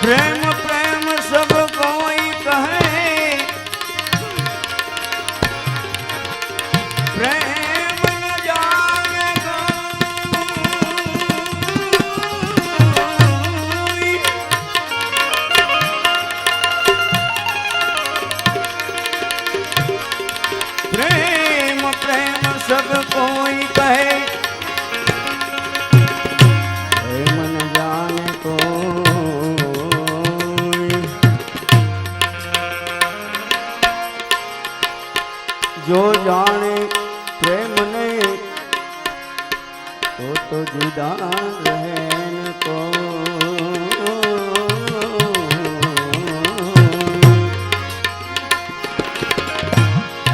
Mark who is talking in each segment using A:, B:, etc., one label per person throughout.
A: Prêmio.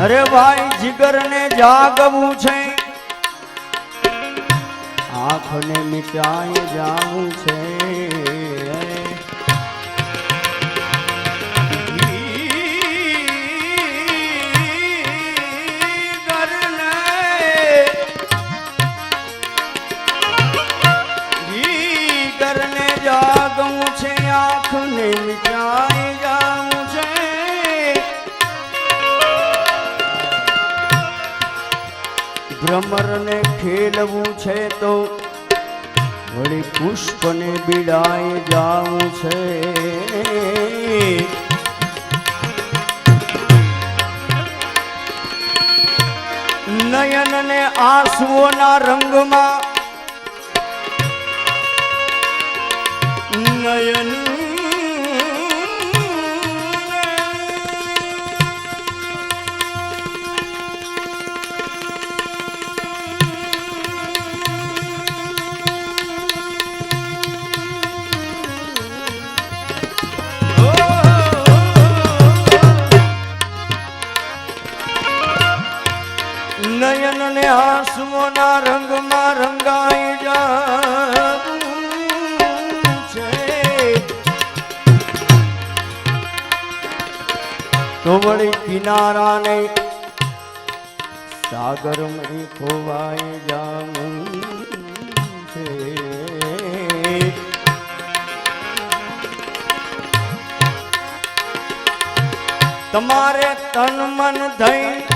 A: અરે ભાઈ જીગર ને જાગવું છે. આંખને મિટાઈ જાવું છે. વળી પુષ્પને બિડાય જાવું છે. નયનને આંસુઓના રંગમાં નયન નયન રંગમાં રંગાઈ જાવું તો વળી કિનારાને સાગરમાં ખોવાઈ જાવું છે. તમારે તન મન ધઈ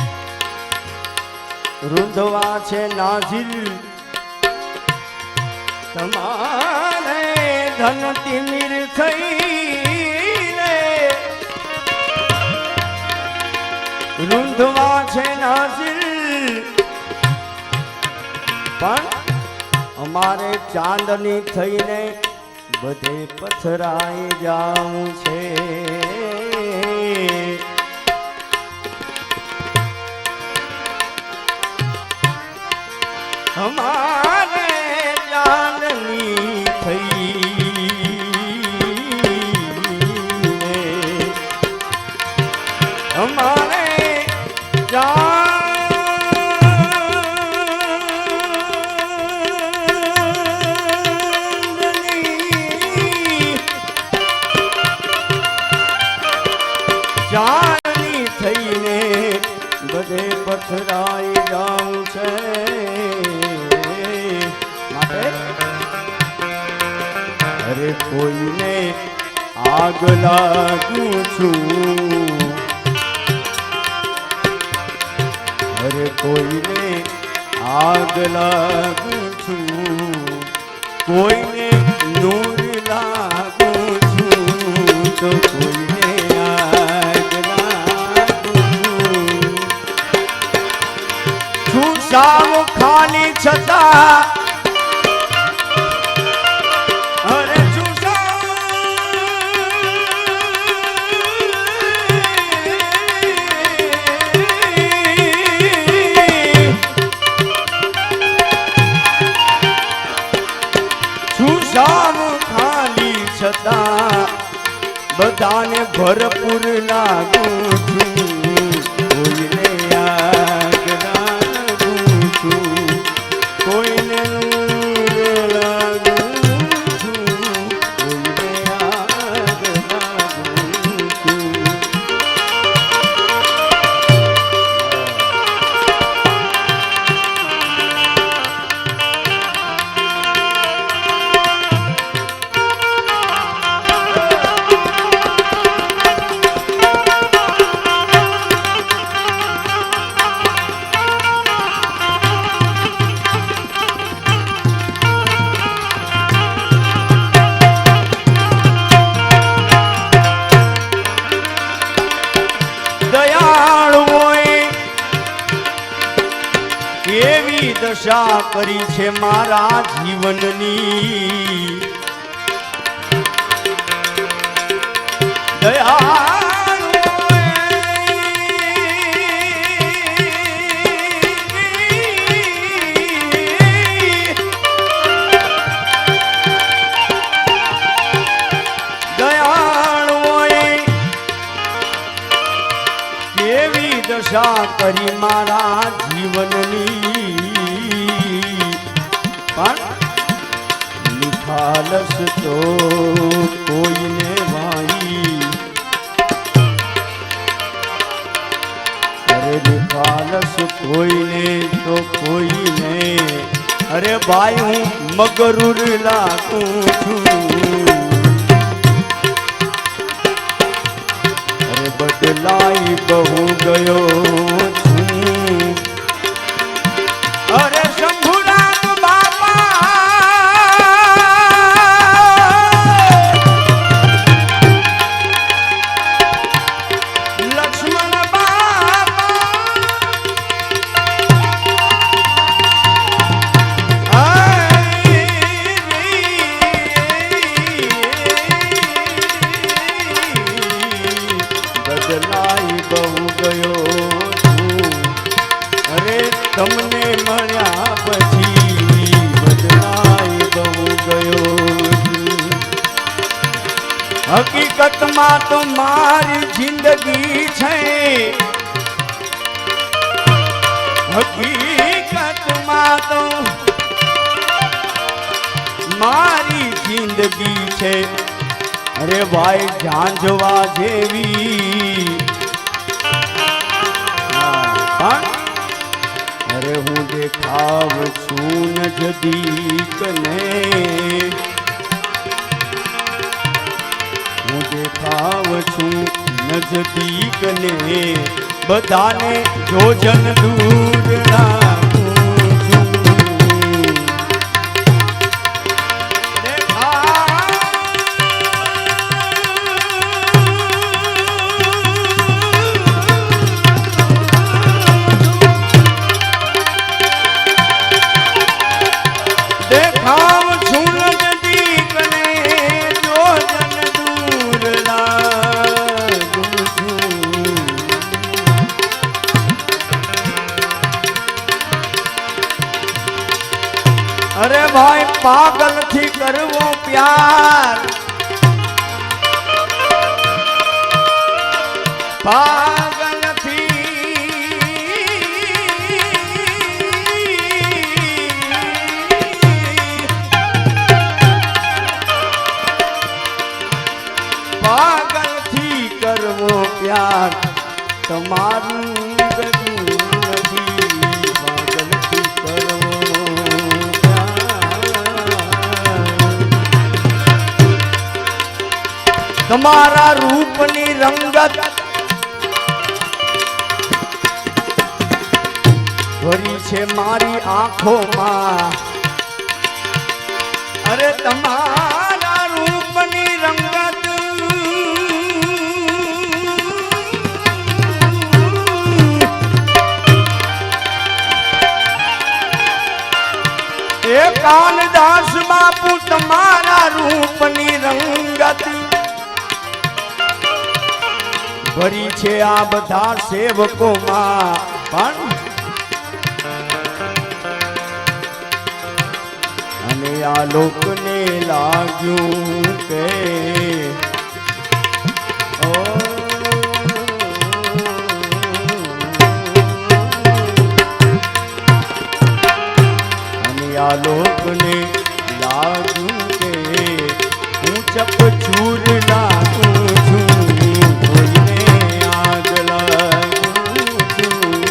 A: રૂંધવા છે નાઝિલ. તમારે ધન તિમિર થઈને રૂંધવા છે નાઝિલ. પણ અમારે ચાંદની થઈને બધે પથરાઈ જાવું છે. અમારે ચાંદની થઈ અમારે ચાંદની ચાંદની થઈને બધે પથરાઈ જાઉં છે અરે કોઈને આગ લાગું છું. અરે કોઈને આગ લાગું છું. કોઈને બધાને ભરપૂર લાગુ છું. કરી છે મારા જીવનની. દયા દશા કરી મારા જીવનની? પણ નિખાલસ તો કોઈને વાઈ અરે નિખાલસ કોઈને તો કોઈને. અરે ભાઈ, હું મગરૂર લાગું છું. અરે બદલાઈ બહુ ગયો. તમને મળ્યા પછી બદલાઈ બહુ ગયો. હકીકતમાં તો મારી જિંદગી છે. હકીકતમાં તો મારી જિંદગી છે. અરે ભાઈ ઝાંઝવા જેવી. અરે હું દેખાવ છું નજદીક ને હું દેખાવ છું નજદીક ને બધાને જોજન દૂર રાખું પ્યાર તમારું તમારા રૂપની રંગત ભરી છે મારી આંખોમાં. અરે તમારા રૂપની રંગત. એ કાનદાસ બાપુ, તમારા રૂપની રંગત. ભરી છે આ બધા સેવકોમાં. પણ આ લોકને લાગ્યું કે આ લોકને લાગ્યું કે હું નાખું આગ લાગું છું.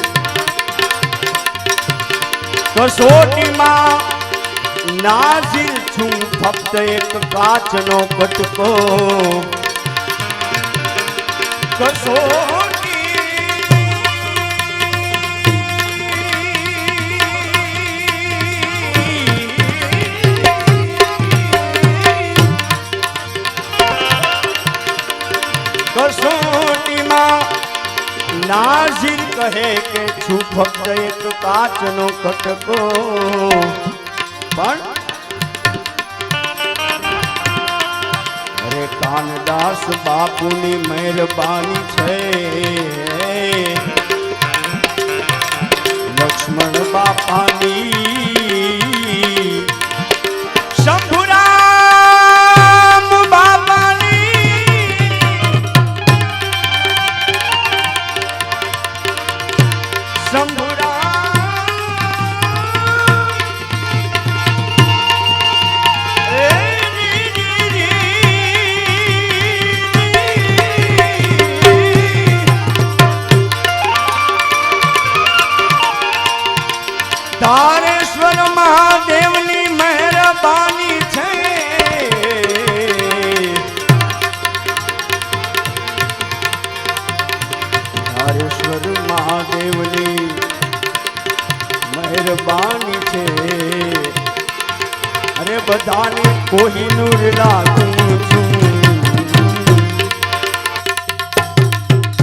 A: કસોટીમાં છું ફક્ત એક કાચનો કટકો કસો નાઝિર કહે કે છું ફક્ત એક કાચનો કટકો પણ કાનદાસ બાપુની મહેરબાની છે. લક્ષ્મણ બાપાની શંભુરામ બાપાની શંભુરામ